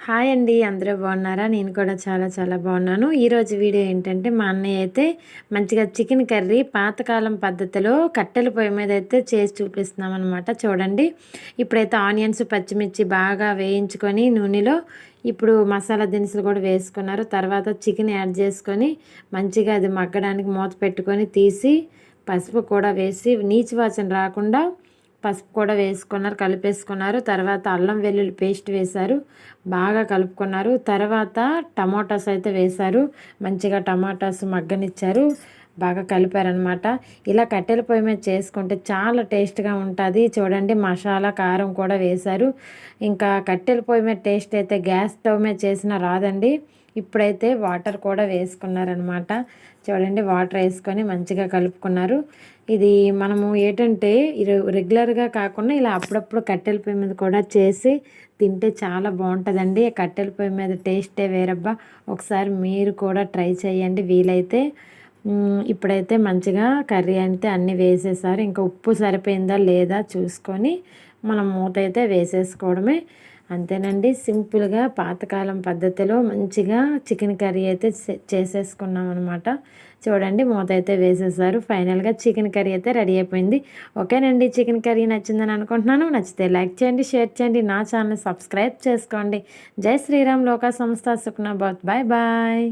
Hi అండి అందరూ బాగున్నారా? నేను కూడా చాలా చాలా బాగున్నాను. ఈరోజు వీడియో ఏంటంటే మా అన్నయ్య అయితే మంచిగా చికెన్ కర్రీ పాతకాలం పద్ధతిలో కట్టెల పొయ్యి మీద అయితే చేసి చూపిస్తున్నాం అనమాట చూడండి ఇప్పుడైతే ఆనియన్స్ పచ్చిమిర్చి బాగా వేయించుకొని నూనెలో ఇప్పుడు మసాలా దినుసులు కూడా వేసుకున్నారు. తర్వాత చికెన్ యాడ్ చేసుకొని మంచిగా అది మగ్గడానికి మూత పెట్టుకొని తీసి పసుపు కూడా వేసి నీచి వాసన రాకుండా పసుపు కూడా వేసుకున్నారు కలిపేసుకున్నారు. తర్వాత అల్లం వెల్లుల్లి పేస్ట్ వేశారు. బాగా కలుపుకున్నారు. తర్వాత టమాటాస్ అయితే వేశారు. మంచిగా టమాటాస్ మగ్గనిచ్చారు. బాగా కలిపారనమాట. ఇలా కట్టెల పొయ్యి మీద చేసుకుంటే చాలా టేస్ట్గా ఉంటుంది. చూడండి మసాలా కారం కూడా వేశారు. ఇంకా కట్టెల పొయ్యి మీద టేస్ట్ అయితే గ్యాస్ స్టవ్ మీద చేసిన రాదండి. ఇప్పుడైతే వాటర్ కూడా వేసుకున్నారనమాట. చూడండి వాటర్ వేసుకొని మంచిగా కలుపుకున్నారు. ఇది మనము ఏంటంటే రెగ్యులర్గా కాకుండా ఇలా అప్పుడప్పుడు కట్టెల పొయ్యి మీద కూడా చేసి తింటే చాలా బాగుంటుందండి. కట్టెల పొయ్యి మీద టేస్టే వేరబ్బా. ఒకసారి మీరు కూడా ట్రై చేయండి. వీలైతే ఇప్పుడైతే మంచిగా కర్రీ అయితే అన్నీ వేసేసారు. ఇంకా ఉప్పు సరిపోయిందా లేదా చూసుకొని మనం మూత అయితే వేసేసుకోవడమే. అంతేనండి సింపుల్గా పాతకాలం పద్ధతిలో మంచిగా చికెన్ కర్రీ అయితే చేసేసుకున్నాం అనమాట చూడండి మూత అయితే వేసేసారు. ఫైనల్గా చికెన్ కర్రీ అయితే రెడీ అయిపోయింది. ఓకేనండి చికెన్ కర్రీ నచ్చిందని అనుకుంటున్నాను. నచ్చితే లైక్ చేయండి షేర్ చేయండి నా ఛానల్ సబ్స్క్రైబ్ చేసుకోండి. జై శ్రీరామ్ లోకా సంస్థ సుఖ్నాబాద్ బాయ్ బాయ్.